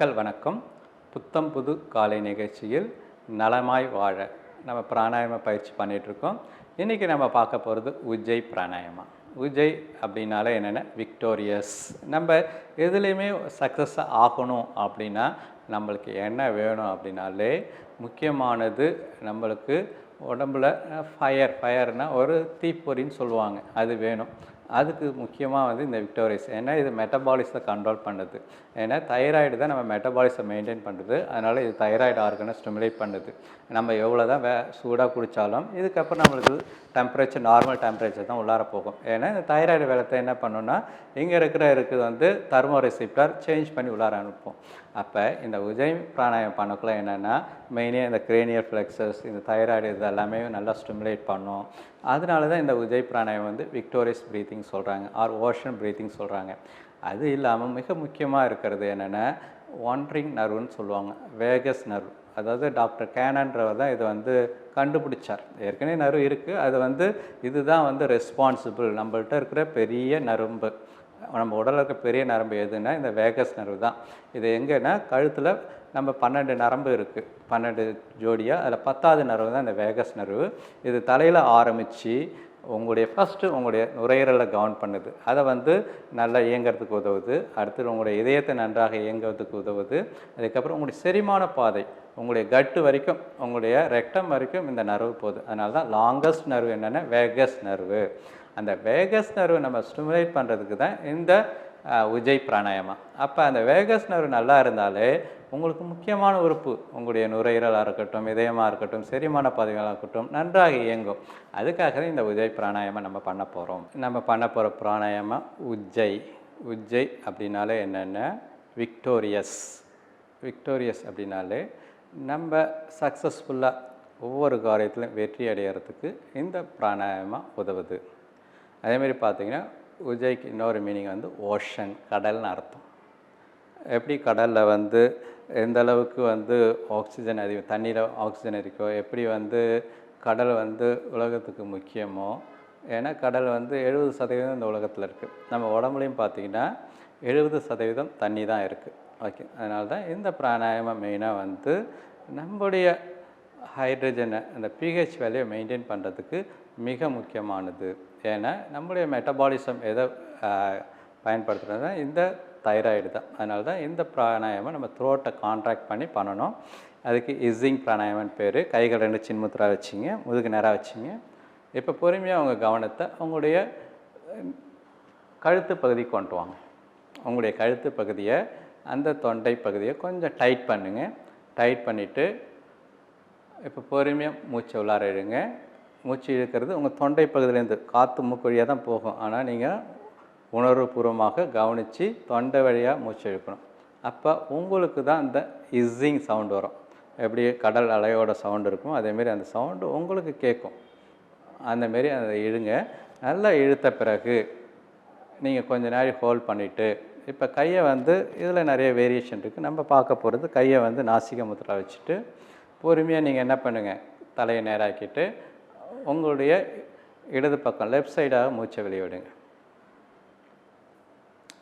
மக்கள் வணக்கம். புத்தம் புது காலை நிகழ்ச்சியில் நலமாய் வாழ நம்ம பிராணாயாம பயிற்சி பண்ணிகிட்ருக்கோம் இன்றைக்கி நம்ம பார்க்க போகிறது உஜ்ஜை பிராணாயாமா உஜ்ஜை அப்படின்னாலே என்னென்ன? விக்டோரியஸ். நம்ம எதுலேயுமே சக்ஸஸ் ஆகணும் அப்படின்னா நம்மளுக்கு என்ன வேணும் அப்படின்னாலே முக்கியமானது நம்மளுக்கு உடம்புல ஃபயர் ஃபயர்னால் ஒரு தீப்பொறின்னு சொல்லுவாங்க. அது வேணும். அதுக்கு முக்கியமாக வந்து இந்த விக்டோரியஸ் ஏன்னா இது மெட்டபாலிஸை கண்ட்ரோல் பண்ணுது. ஏன்னா தைராய்டு தான் நம்ம மெட்டபாலிஸை மெயின்டைன் பண்ணுறது அதனால் இது தைராய்டு ஆர்கனை ஸ்டிமுலேட் பண்ணுது. நம்ம எவ்வளோ தான் வே சூடாக குடித்தாலும் இதுக்கப்புறம் நம்மளுக்கு டெம்பரேச்சர் நார்மல் டெம்பரேச்சர் தான் உள்ளார போகும். ஏன்னா இந்த தைராய்டு வேலத்தை என்ன பண்ணுன்னா இங்கே இருக்கிற இருக்குது வந்து தர்மோ ரெசிப்டார் சேஞ்ச் பண்ணி உள்ளார அனுப்பும். அப்போ இந்த உஜய் பிராணாயம் பண்ணக்குள்ள என்னென்னா மெயினாக இந்த கிரேனியல் ஃப்ளெக்சஸ் இந்த தைராய்டு இது எல்லாமே நல்லா ஸ்டிமுலேட் பண்ணும். அதனால தான் இந்த உஜய் பிராணாயம் வந்து விக்டோரியஸ் ப்ரீத்திங் சொல்கிறாங்க ஆர் ஓஷன் ப்ரீத்திங் சொல்கிறாங்க அது இல்லாமல் மிக முக்கியமாக இருக்கிறது என்னென்னா ஒன்ட்ரிங் நர்வுன்னு சொல்லுவாங்க வேகஸ் நர்வ் அதாவது டாக்டர் கேனன்றவர் தான் இதை வந்து கண்டுபிடிச்சார். ஏற்கனவே நர்வு இருக்குது அது வந்து இதுதான் வந்து ரெஸ்பான்சிபிள் நம்மள்கிட்ட இருக்கிற பெரிய நரம்பு. நம்ம உடலில் இருக்க பெரிய நரம்பு எதுன்னா இந்த வேகஸ் நர்வு தான். இது எங்கன்னா கழுத்தில் நம்ம பன்னெண்டு நரம்பு இருக்குது பன்னெண்டு ஜோடியாக அதில் பத்தாவது நரம்பு தான் இந்த வேகஸ் நர்வு இது தலையில் ஆரம்பித்து உங்களுடைய ஃபஸ்ட்டு உங்களுடைய நுரையீரலை கவுன் பண்ணுது. அதை வந்து நல்லா இயங்கிறதுக்கு உதவுது. அடுத்தது உங்களுடைய இதயத்தை நன்றாக இயங்குறதுக்கு உதவுது. அதுக்கப்புறம் உங்களுடைய செரிமான பாதை உங்களுடைய கட்டு வரைக்கும் உங்களுடைய ரெக்டம் வரைக்கும் இந்த நர்வு போகுது. அதனால தான் லாங்கஸ்ட் நர்வு என்னென்னா வேகஸ் நர்வு அந்த வேகஸ் நர்வு நம்ம ஸ்டிமுலேட் பண்ணுறதுக்கு தான் இந்த உஜய் பிராணாயமா. அப்போ அந்த வேகஸ் நர்வு நல்லா இருந்தாலே உங்களுக்கு முக்கியமான உறுப்பு உங்களுடைய நுரையீரலாக இருக்கட்டும் இதயமாக இருக்கட்டும் செரிமான பாதைகளாக இருக்கட்டும் நன்றாக இயங்கும். அதுக்காக தான் இந்த உஜய் பிராணாயமா நம்ம பண்ண போகிறோம் நம்ம பண்ண போகிற பிராணாயமா உஜ்ஜை. உஜ்ஜை அப்படின்னாலே என்னென்ன? விக்டோரியஸ். விக்டோரியஸ் அப்படின்னாலே நம்ம சக்ஸஸ்ஃபுல்லாக ஒவ்வொரு காரியத்திலும் வெற்றி அடைகிறதுக்கு இந்த பிராணாயமா உதவுது. அதேமாரி பார்த்திங்கன்னா உஜய்க்கு இன்னொரு மீனிங் வந்து ஓஷன் கடல்னு அர்த்தம். எப்படி கடலில் வந்து எந்த அளவுக்கு வந்து ஆக்சிஜன் அதிகம் தண்ணியில் ஆக்சிஜன் இருக்கோ எப்படி வந்து கடல் வந்து உலகத்துக்கு முக்கியமோ ஏன்னா கடல் வந்து எழுபது சதவீதம் இந்த உலகத்தில் இருக்குது நம்ம உடம்புலையும் பார்த்திங்கன்னா எழுபது சதவீதம் தண்ணி தான் இருக்குது ஓகே அதனால தான் இந்த பிராணாயாமம் மெயினாக வந்து நம்முடைய ஹைட்ரஜனை அந்த பிஹெச் வேல்யூவை மெயின்டைன் பண்ணுறதுக்கு மிக முக்கியமானது. ஏன்னா நம்முடைய மெட்டபாலிசம் எதை பயன்படுத்துகிறதுனா இந்த தைராய்டு தான். அதனால தான் இந்த பிராணாயாமம் நம்ம த்ரோட்டை கான்ட்ராக்ட் பண்ணி பண்ணணும். அதுக்கு இஸ்ஸிங் பிராணாயாமன் பேர். கைகள் ரெண்டு சின்முத்ரா வச்சிங்க. முதுகு நேராக வச்சிங்க. இப்போ பொறுமையாக அவங்க கவனத்தை அவங்களுடைய கழுத்து பகுதி கொண்டு வாங்க. உங்களுடைய கழுத்து பகுதியை அந்த தொண்டை பகுதியை கொஞ்சம் டைட் பண்ணுங்கள் டைட் பண்ணிவிட்டு இப்போ பொறுமையாக மூச்சை உள்ளார இழுங்க. மூச்சு இழுக்கிறது உங்கள் தொண்டை பகுதியிலேருந்து காற்று மூக்கு வழியாக தான் போகும். ஆனால் நீங்கள் உணர்வுபூர்வமாக கவனித்து தொண்டை வழியாக மூச்சு இழுக்கணும். அப்போ உங்களுக்கு தான் இந்த இஸ்ஸிங் சவுண்டு வரும். எப்படி கடல் அலையோட சவுண்டு இருக்கும் அதேமாரி அந்த சவுண்டு உங்களுக்கு கேட்கும். அந்தமாரி அதை இழுங்க. நல்லா இழுத்த பிறகு நீங்கள் கொஞ்ச நேரம் ஹோல்ட் பண்ணிவிட்டு இப்போ கையை வந்து இதில் நிறைய வேரியேஷன் இருக்குது நம்ம பார்க்க போகிறது கையை வந்து நாசிக முத்திரா வச்சுட்டு பொறுமையாக நீங்கள் என்ன பண்ணுங்கள் தலையை நேராக்கிட்டு உங்களுடைய இடது பக்கம் லெஃப்ட் சைடாக மூச்சை வெளியே விடுங்க.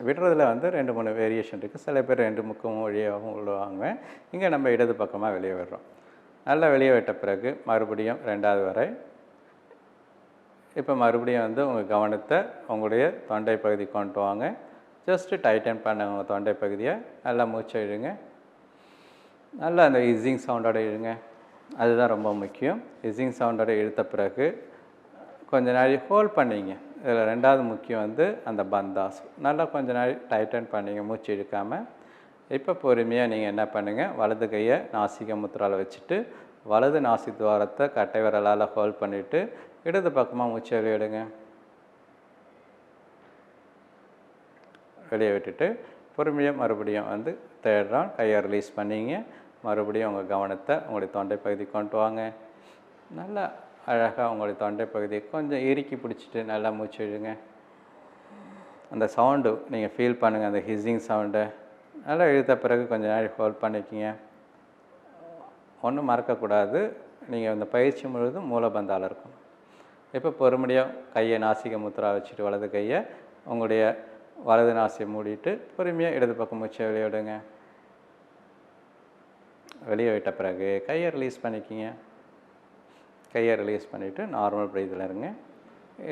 விடுறதுல வந்து ரெண்டு மூணு வேரியேஷன் இருக்குது சில பேர் ரெண்டு முக்கம் வழியாகவும் விழுவாங்க இங்கே நம்ம இடது பக்கமாக வெளியே விடுறோம். நல்லா வெளியே விட்ட பிறகு மறுபடியும் ரெண்டாவது வரை. இப்போ மறுபடியும் வந்து உங்கள் கவனத்தை உங்களுடைய தொண்டை பகுதி கொண்டு வாங்க. ஜஸ்ட்டு டைட்டன் பண்ண உங்கள் தொண்டை பகுதியை நல்லா மூச்சை இழுங்க. நல்லா அந்த இசிங் சவுண்டோட இழுங்க. அதுதான் ரொம்ப முக்கியம். இஸ்ஸிங் சவுண்டோட இழுத்த பிறகு கொஞ்ச நாள் ஹோல்ட் பண்ணிங்க. இதில் ரெண்டாவது முக்கியம் வந்து அந்த பந்தாஸ் நல்லா கொஞ்ச நாள் டைட்டன் பண்ணிங்க மூச்சு இழுக்காமல் இப்போ பொறுமையாக நீங்கள் என்ன பண்ணுங்கள் வலது கையை நாசிக முத்திரால் வச்சுட்டு வலது நாசி துவாரத்தை கட்டை விரலால் ஹோல்ட் பண்ணிவிட்டு இடது பக்கமாக மூச்சு வெளியிடுங்க வெளியே விட்டுட்டு பொறுமையாக மறுபடியும் வந்து தேடுறோம் கையை ரிலீஸ் பண்ணிங்க. மறுபடியும் உங்கள் கவனத்தை உங்களுடைய தொண்டை பகுதி கொண்டு வாங்க. நல்லா அழகாக உங்களுடைய தொண்டை பகுதியை கொஞ்சம் இறுக்கி பிடிச்சிட்டு நல்லா மூச்சு விடுங்க. அந்த சவுண்டு நீங்கள் ஃபீல் பண்ணுங்கள் அந்த ஹிஸ்ஸிங் சவுண்டை நல்லா இழுத்த பிறகு கொஞ்சம் நாள் ஹோல்ட் பண்ணிக்கிங்க. ஒன்றும் மறக்கக்கூடாது. நீங்கள் இந்த பயிற்சி முழுவதும் மூலபந்தால் இருக்கும். இப்போ பொறுமையாக கையை நாசிக முத்திரா வச்சுட்டு வலது கையை உங்களுடைய வலது நாசியை மூடிட்டு பொறுமையாக இடது பக்கம் மூச்சை வெளியிடுங்க வெளியே விட்ட பிறகு கையை ரிலீஸ் பண்ணிக்கிங்க. கையை ரிலீஸ் பண்ணிவிட்டு நார்மல் ப்ரீத்தில் இருங்க.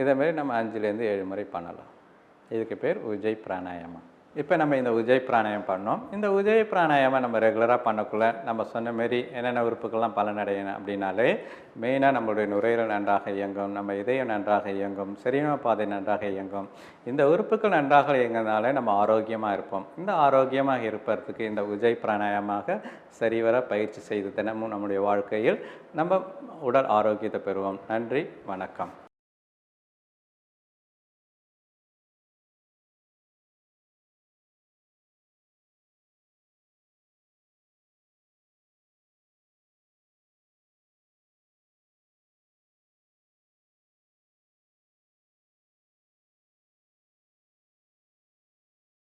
இதேமாரி நம்ம அஞ்சுலேருந்து ஏழு முறை பண்ணலாம். இதுக்கு பேர் உஜய் பிராணாயாமம். இப்போ நம்ம இந்த உஜய் பிராணாயம் பண்ணோம். இந்த உஜய் பிராணாயாமம் நம்ம ரெகுலராக பண்ணக்குள்ள நம்ம சொன்ன மாரி என்னென்ன உறுப்புகள்லாம் பலனடையணும் அப்படின்னாலே மெயினாக நம்மளுடைய நுரையீரல் நன்றாக இயங்கும் நம்ம இதயம் நன்றாக இயங்கும் செரிமான பாதை நன்றாக இயங்கும். இந்த உறுப்புகள் நன்றாக இயங்கினாலே நம்ம ஆரோக்கியமாக இருப்போம். இந்த ஆரோக்கியமாக இருப்பதற்கு இந்த உஜய் பிராணாயமாக சரிவர பயிற்சி செய்து தினமும் நம்முடைய வாழ்க்கையில் நம்ம உடல் ஆரோக்கியத்தை பெறுவோம். நன்றி வணக்கம்.